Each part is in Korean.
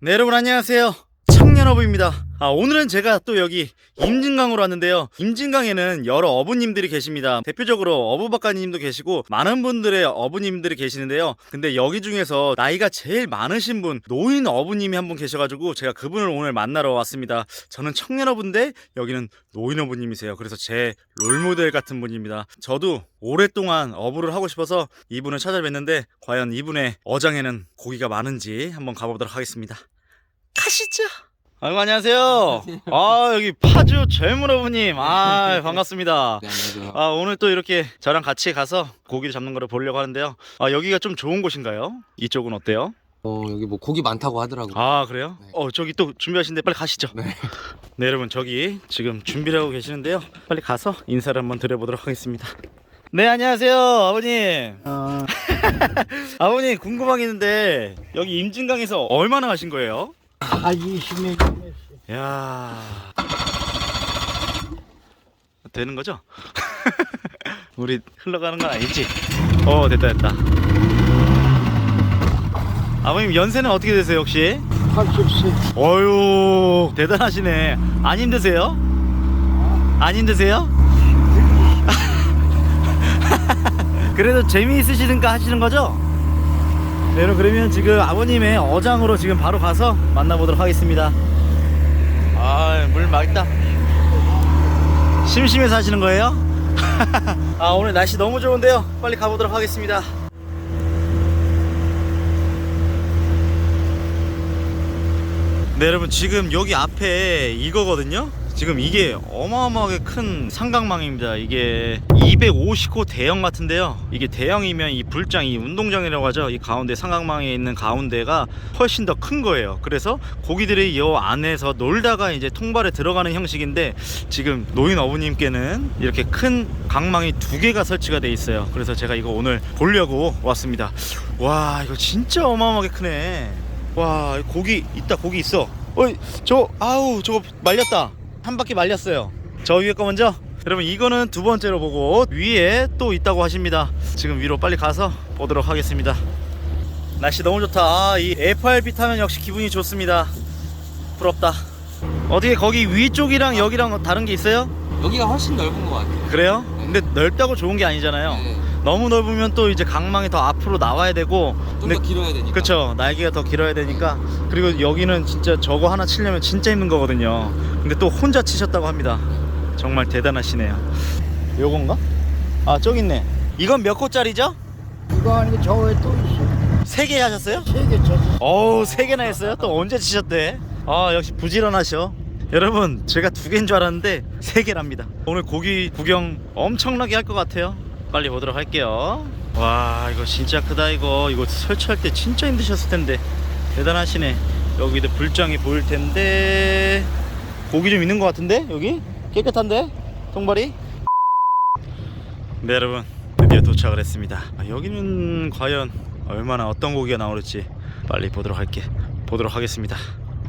네, 여러분 안녕하세요. 청년어부입니다. 아, 오늘은 제가 또 여기 임진강으로 왔는데요. 임진강에는 여러 어부님들이 계십니다. 대표적으로 어부박가님도 계시고 많은 분들의 어부님들이 계시는데요. 근데 여기 중에서 나이가 제일 많으신 분, 노인 어부님이 한 분 계셔가지고 제가 그분을 오늘 만나러 왔습니다. 저는 청년 어부인데 여기는 노인 어부님이세요. 그래서 제 롤모델 같은 분입니다. 저도 오랫동안 어부를 하고 싶어서 이분을 찾아뵀는데 과연 이분의 어장에는 고기가 많은지 한번 가보도록 하겠습니다. 가시죠. 아이고 안녕하세요. 아 여기 파주 젊은 어부님. 아 반갑습니다. 네, 안녕하세요. 아 오늘 또 이렇게 저랑 같이 가서 고기를 잡는 거를 보려고 하는데요. 아 여기가 좀 좋은 곳인가요? 이쪽은 어때요? 어, 여기 뭐 고기 많다고 하더라고요. 아 그래요? 네. 어 저기 또 준비하신데 빨리 가시죠. 네. 네 여러분 저기 지금 준비를 하고 계시는데요. 빨리 가서 인사를 한번 드려보도록 하겠습니다. 네 안녕하세요 아버님. 어, 아버님 궁금한 게 있는데 여기 임진강에서 얼마나 하신 거예요? 아 20년 전에 야 되는 거죠? 우리 흘러가는 건 아니지? 어 됐다 됐다. 아버님 연세는 어떻게 되세요 혹시? 80세 어유 대단하시네. 안 힘드세요? 안 힘드세요? 그래도 재미있으시니까 하시는 거죠? 네, 여러분 그러면 지금 아버님의 어장으로 지금 바로 가서 만나보도록 하겠습니다. 아, 물 맑다. 심심해서 하시는 거예요? 아, 오늘 날씨 너무 좋은데요. 빨리 가보도록 하겠습니다. 네 여러분 지금 여기 앞에 이거거든요 지금 이게 어마어마하게 큰 상강망입니다. 이게 250호 대형 같은데요. 이게 대형이면 이 불장 이 운동장이라고 하죠. 이 가운데 상강망에 있는 가운데가 훨씬 더 큰 거예요. 그래서 고기들이 이 안에서 놀다가 이제 통발에 들어가는 형식인데 지금 노인 어부님께는 이렇게 큰 강망이 두 개가 설치가 돼 있어요. 그래서 제가 이거 오늘 보려고 왔습니다. 와 이거 진짜 어마어마하게 크네. 와 고기 있다 고기 있어. 어이 저 아우 저거 말렸다 한 바퀴 말렸어요. 저 위에 거 먼저? 여러분 이거는 두 번째로 보고 위에 또 있다고 하십니다. 지금 위로 빨리 가서 보도록 하겠습니다. 날씨 너무 좋다. 아, 이 FRB 타면 역시 기분이 좋습니다. 부럽다. 어떻게 거기 위쪽이랑 여기랑 다른 게 있어요? 여기가 훨씬 넓은 것 같아요. 그래요? 근데 넓다고 좋은 게 아니잖아요. 네. 너무 넓으면 또 이제 강망이 더 앞으로 나와야 되고 좀 더 길어야 되니까. 그쵸 날개가 더 길어야 되니까 그리고 여기는 진짜 저거 하나 치려면 진짜 힘든 거거든요 근데 또 혼자 치셨다고 합니다 정말 대단하시네요 요건가? 아 저기 있네 이건 몇 호짜리죠? 이거 아니고 저에 또 있어 세 개 하셨어요? 세개 쳤어 어우 세 개나 했어요? 또 언제 치셨대? 아 역시 부지런하셔 여러분 제가 두 개인 줄 알았는데 세 개랍니다 오늘 고기 구경 엄청나게 할 것 같아요 빨리 보도록 할게요. 와 이거 진짜 크다 이거. 이거 설치할 때 진짜 힘드셨을 텐데. 대단하시네. 여기도 불장이 보일 텐데. 고기 좀 있는 것 같은데 여기? 깨끗한데? 통발이? 네 여러분. 드디어 도착을 했습니다. 아, 여기는 과연 얼마나 어떤 고기가 나올지 빨리 보도록 할게 보도록 하겠습니다.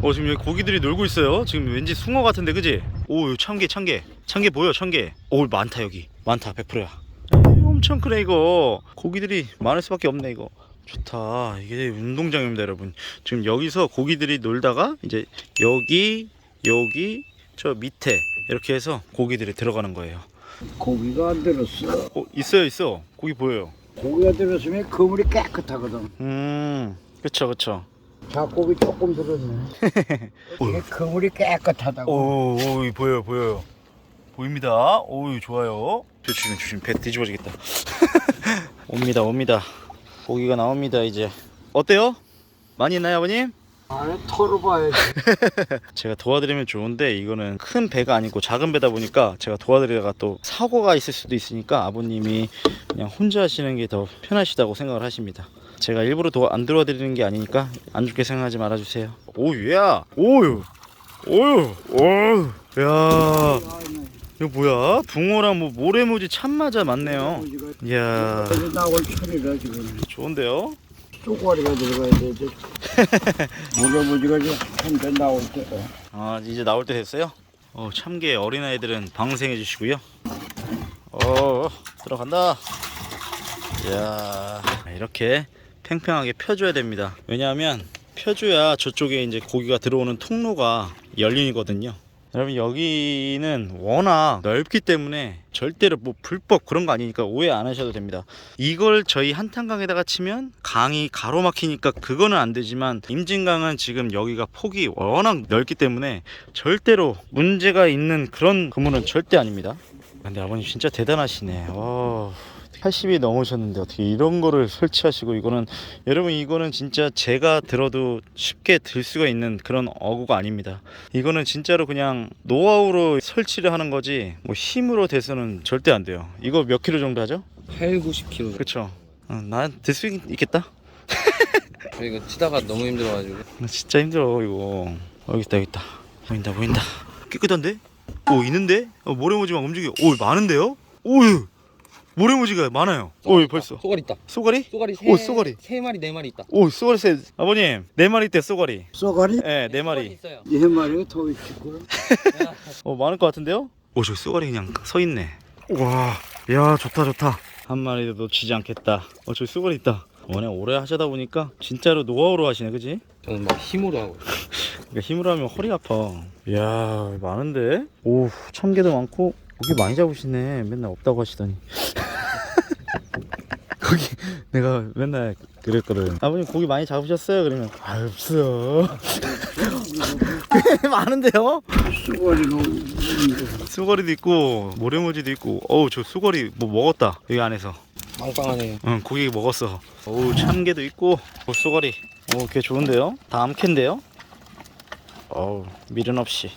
어 지금 여기 고기들이 놀고 있어요. 지금 왠지 숭어 같은데 그지? 오 참게 참게 참게 보여 참게 오 많다 여기. 많다 100%야 엄청 크네 이거. 고기들이 많을 수밖에 없네 이거. 좋다. 이게 운동장입니다 여러분. 지금 여기서 고기들이 놀다가 이제 여기 여기 저 밑에 이렇게 해서 고기들이 들어가는 거예요. 고기가 안 들었어. 어 있어요 있어. 고기 보여요. 고기가 들었으면 그물이 깨끗하거든. 음 그쵸 그쵸. 잡고기 조금 들었네. 그물이 깨끗하다고. 오, 오 보여요 보여요. 보입니다. 오 좋아요 조심 조심 배 뒤집어지겠다 옵니다 옵니다 고기가 나옵니다 이제 어때요? 많이 있나요 아버님? 안에 털어봐야지 제가 도와드리면 좋은데 이거는 큰 배가 아니고 작은 배다 보니까 제가 도와드리다가 또 사고가 있을 수도 있으니까 아버님이 그냥 혼자 하시는 게 더 편하시다고 생각을 하십니다. 제가 일부러 도, 안 도와드리는 게 아니니까 안 좋게 생각하지 말아주세요. 오, 얘야! 오유! 오유! 오유! 야 이거 뭐야? 붕어랑 뭐 모래무지 참마자 많네요. 이야, 나올 철이라 지금 좋은데요? 쪼가리가 들어가야 되지 물어보지가 한대 나올 때 아 이제 나올 때 됐어요? 어 참게 어린아이들은 방생해 주시고요 어 들어간다 이야 이렇게 팽팽하게 펴줘야 됩니다 왜냐하면 펴줘야 저쪽에 이제 고기가 들어오는 통로가 열리거든요. 여러분 여기는 워낙 넓기 때문에 절대로 뭐 불법 그런 거 아니니까 오해 안 하셔도 됩니다. 이걸 저희 한탄강에다가 치면 강이 가로막히니까 그거는 안 되지만 임진강은 지금 여기가 폭이 워낙 넓기 때문에 절대로 문제가 있는 그런 그물은 절대 아닙니다. 근데 아버님 진짜 대단하시네. 와. 80이 넘으셨는데 어떻게 이런 거를 설치하시고 이거는 여러분 이거는 진짜 제가 들어도 쉽게 들 수가 있는 그런 어구가 아닙니다. 이거는 진짜로 그냥 노하우로 설치를 하는 거지 뭐 힘으로 돼서는 절대 안 돼요. 이거 몇 킬로 정도 하죠? 8, 90kg. 그렇죠. 어, 난들 수 있겠다. 저 이거 치다가 너무 힘들어가지고. 나 진짜 힘들어 이거. 어, 여기 있다 여기 있다. 보인다 보인다. 깨끗한데? 오 있는데? 어, 모래모지 막 움직여. 오 많은데요? 오 모래모지가 많아요. 오 벌써. 쏘가리 있다. 쏘가리? 쏘가리 세, 오, 쏘가리. 세 마리, 네 마리 있다. 오 쏘가리 세 아버님 네 마리 때 쏘가리. 쏘가리? 예, 네 쏘가리 마리. 있어요. 네 마리가 더 있고. 어 많을 것 같은데요? 오저 쏘가리 그냥 서 있네. 와, 야 좋다 좋다. 한 마리도 놓치지 않겠다. 어저 쏘가리 있다. 워낙 오래 하시다 보니까 진짜로 노하우로 하시네, 그지? 저는 막 힘으로 하고. 있어요. 그러니까 힘으로 하면 허리 아파. 이야 많은데? 오 참개도 많고 고기 많이 잡으시네. 맨날 없다고 하시더니. 거기 내가 맨날 그랬거든. 아버님 고기 많이 잡으셨어요? 그러면 아 없어요. 많은데요? 쏘가리가 있는데. 수거리도 있고 모래모지도 있고 어우 저 수거리 뭐 먹었다 여기 안에서 빵빵하네요. 응 고기 먹었어 어우 참게도 있고 어, 수거리 오꽤 좋은데요 다 암캔데요 어우 미련 없이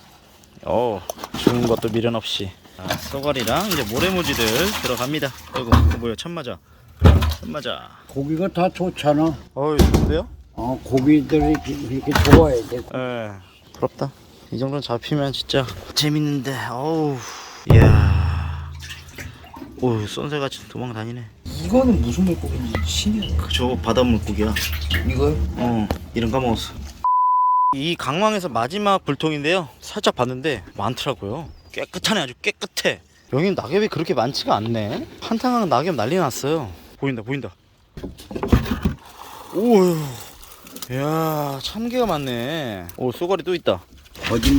어우 좋은 것도 미련 없이 아, 수거리랑 이제 모래모지들 들어갑니다. 아이고 이거 뭐야 참 맞아. 참 맞아. 고기가 다 좋잖아. 어우 좋은데요? 어, 고기들이 이렇게 좋아야 돼. 예. 부럽다. 이 정도는 잡히면 진짜 재밌는데 어우 이야. 오 쏜새같이 도망 다니네. 이거는 무슨 물고기인지? 신기해. 그 저거 바닷물고기야. 이거요? 어 이름 까먹었어. 이 강망에서 마지막 불통인데요. 살짝 봤는데 많더라고요 깨끗하네 아주 깨끗해 여긴 낙엽이 그렇게 많지가 않네 한탕강 낙엽 난리 났어요 보인다 보인다 오우 야 참개가 많네 오 쏘가리 또 있다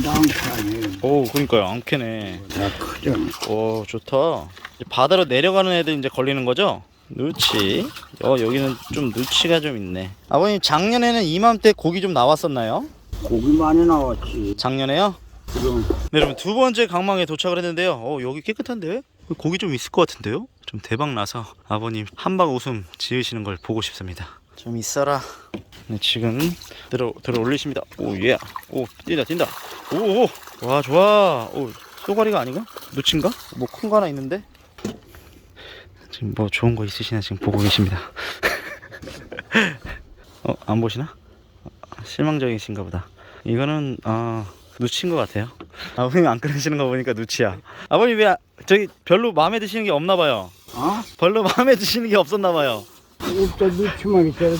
않고 아니에요. 오 그러니까요 앙캐네 다 크잖아. 오 좋다 이제 바다로 내려가는 애들 이제 걸리는 거죠? 누치 어 여기는 좀 누치가 좀 있네 아버님 작년에는 이맘때 고기 좀 나왔었나요? 고기 많이 나왔지. 작년에요? 그럼 네 여러분 두 번째 강망에 도착을 했는데요. 어 여기 깨끗한데? 고기 좀 있을 것 같은데요? 좀 대박 나서 아버님 한박 웃음 지으시는 걸 보고 싶습니다. 좀 있어라. 네, 지금 들어 들어 올리십니다. 오예. 오 뛴다 뛴다. 오와 좋아. 오 쏘가리가 아닌가? 누친가? 뭐 큰 거 하나 있는데? 지금 뭐 좋은 거 있으시나 지금 보고 계십니다. 어 안 보시나? 아, 실망적이신가 보다. 이거는 아 누친 것 같아요 아버님 안 끊으시는 거 보니까 누치야 아버님 왜 아- 저기 별로 마음에 드시는 게 없나 봐요 아? 별로 마음에 드시는 게 없었나 봐요 일단 넣지만 있잖아.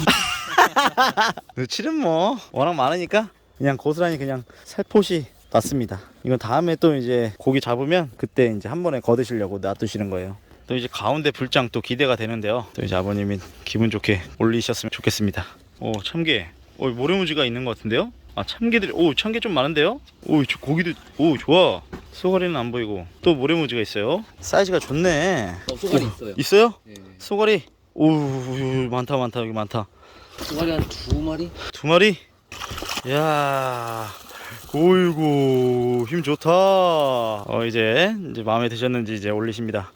누치는 뭐 워낙 많으니까 그냥 고스란히 그냥 살포시 놨습니다. 이건 다음에 또 이제 고기 잡으면 그때 이제 한 번에 거드시려고 놔두시는 거예요. 또 이제 가운데 불장 또 기대가 되는데요. 또 이제 아버님이 기분 좋게 올리셨으면 좋겠습니다. 오 참게, 오 모래무지가 있는 것 같은데요? 아 참게들이, 오 참게 좀 많은데요? 오 저 고기도, 오 좋아. 소가리는 안 보이고 또 모래무지가 있어요. 사이즈가 좋네. 어, 쏘가리 있어요. 있어요? 네. 소가리. 오 많다 많다 여기 많다. 쏘가리 한두 마리? 두 마리? 야 오이고 힘 좋다. 어 이제 이제 마음에 드셨는지 이제 올리십니다.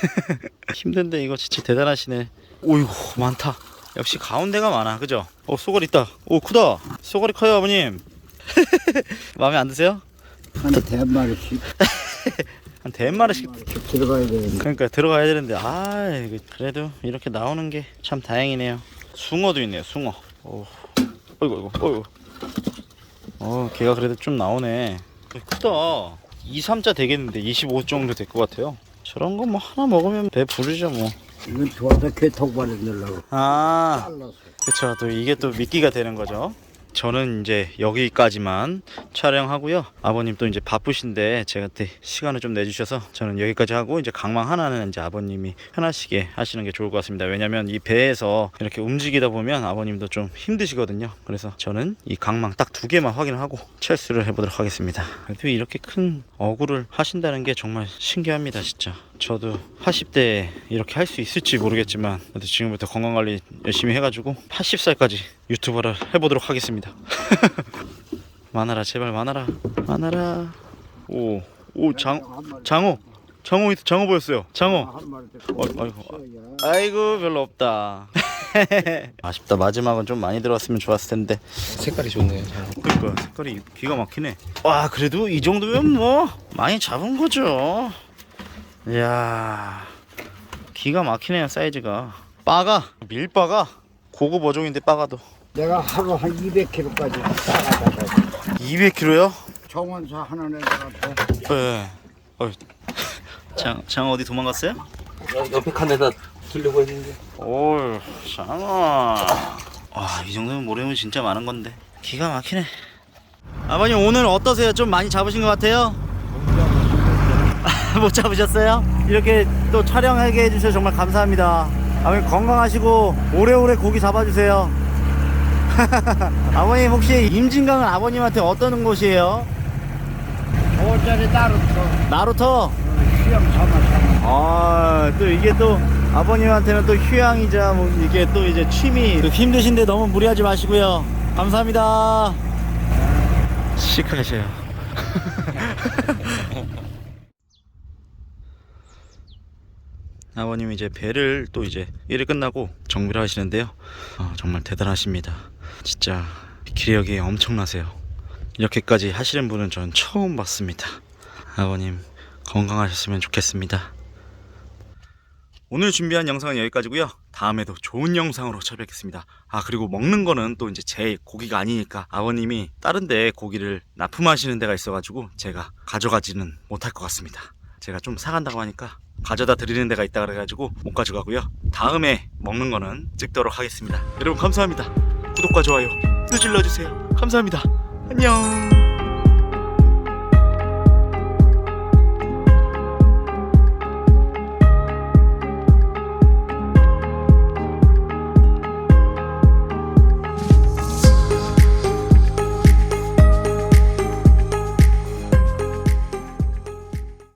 힘든데 이거 진짜 대단하시네. 오이고 많다. 역시 가운데가 많아, 그죠? 어 쏘가리 있다. 오 크다. 쏘가리 커요, 아버님. 마음에 안 드세요? 한 대마리씩 한 대마리씩 들어가야 되는데. 그러니까 들어가야 되는데 아 그래도 이렇게 나오는 게 참 다행이네요. 숭어도 있네요, 숭어. 오, 어이구, 어이구, 어이구. 어, 걔가 그래도 좀 나오네. 크다. 2, 3자 되겠는데 25 정도 될 것 같아요. 저런 거 뭐 하나 먹으면 배 부르죠 뭐. 이건 좋아서 개통발에 넣으려고. 아. 그쵸. 또 이게 또 미끼가 되는 거죠. 저는 이제 여기까지만 촬영하고요. 아버님 또 이제 바쁘신데 제가 때 시간을 좀 내주셔서 저는 여기까지 하고 이제 강망 하나는 이제 아버님이 편하시게 하시는 게 좋을 것 같습니다. 왜냐면 이 배에서 이렇게 움직이다 보면 아버님도 좀 힘드시거든요. 그래서 저는 이 강망 딱 두 개만 확인을 하고 철수를 해보도록 하겠습니다. 그래도 이렇게 큰 어구를 하신다는 게 정말 신기합니다, 진짜. 저도 80대에 이렇게 할 수 있을지 모르겠지만 지금부터 건강관리 열심히 해가지고 80살까지 유튜버를 해보도록 하겠습니다. 많아라 제발 많아라. 많아라. 오 오 장 장어 장어 있- 장어 보였어요. 장어 어, 아이고. 아이고 별로 없다. 아쉽다. 마지막은 좀 많이 들어왔으면 좋았을 텐데. 색깔이 좋네요. 그러니까 색깔이 기가 막히네. 와 그래도 이 정도면 뭐 많이 잡은 거죠 이야 기가 막히네요 사이즈가 빠가 밀빠가 고급 어종인데 빠가도 내가 하루 한 200kg까지 따가다가 200kg요? 정원사 하는 애들한테 네. 어, 장, 장 어디 도망갔어요? 옆에 칸에다 두려고 했는데. 오, 장어. 와, 이 정도면 모래면 진짜 많은 건데. 기가 막히네. 아버님 오늘 어떠세요? 좀 많이 잡으신 것 같아요? 못 잡으셨어요? 이렇게 또 촬영하게 해주셔서 정말 감사합니다. 아버님 건강하시고 오래오래 고기 잡아주세요. 아버님 혹시 임진강은 아버님한테 어떤 곳이에요? 5짜리 나루터 나루터? 수영 삼아 삼아 아, 또 이게 또 아버님한테는 또 휴양이자 뭐 이게 또 이제 취미 또 힘드신데 너무 무리하지 마시고요. 감사합니다. 시크하셔요. 아버님이 이제 배를 또 이제 일이 끝나고 정비를 하시는데요. 아, 정말 대단하십니다. 진짜 기력이 엄청나세요. 이렇게까지 하시는 분은 전 처음 봤습니다. 아버님 건강하셨으면 좋겠습니다. 오늘 준비한 영상은 여기까지고요. 다음에도 좋은 영상으로 찾아뵙겠습니다. 아 그리고 먹는 거는 또 이제 제 고기가 아니니까 아버님이 다른 데 고기를 납품하시는 데가 있어가지고 제가 가져가지는 못할 것 같습니다. 제가 좀 사간다고 하니까 가져다 드리는 데가 있다 그래가지고 못 가져가고요. 다음에 먹는 거는 찍도록 하겠습니다. 여러분 감사합니다. 구독과 좋아요 또 질러주세요. 감사합니다. 안녕.